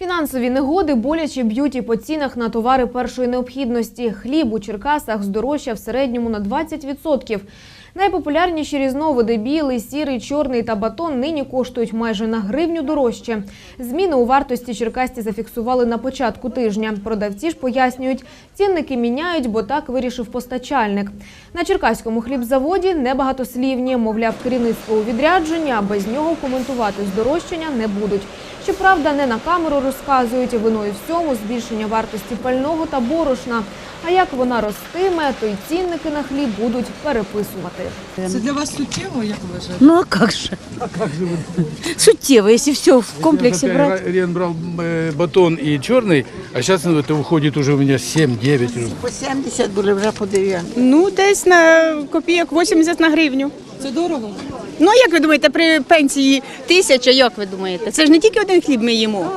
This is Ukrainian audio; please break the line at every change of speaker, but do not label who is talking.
Фінансові негоди боляче б'ють і по цінах на товари першої необхідності. Хліб у Черкасах здорожчав в середньому на 20%. Найпопулярніші різновиди білий, сірий, чорний та батон нині коштують майже на гривню дорожче. Зміни у вартості черкасці зафіксували на початку тижня. Продавці ж пояснюють, цінники міняють, бо так вирішив постачальник. На черкаському хлібзаводі небагатослівні, мовляв, керівництво у відрядженні, а без нього коментувати здорожчання не будуть. Щоправда, не на камеру розказують виною всьому збільшення вартості пального та борошна. А як вона ростиме, то й цінники на хліб будуть переписувати.
Це для вас суттєво, як ви вважаєте?
Ну а как же? Суттєво, если все в комплексе
Я
брать.
Рен брал э, батон и черный, а сейчас это уходит уже у меня 7-9. уже.
По 70 були вже по 9.
Ну, десь на копійок 80 на гривню.
Це дорого?
Ну, а як ви думаєте, при пенсії тисяча, як ви думаєте? Це ж не тільки один хліб ми їмо.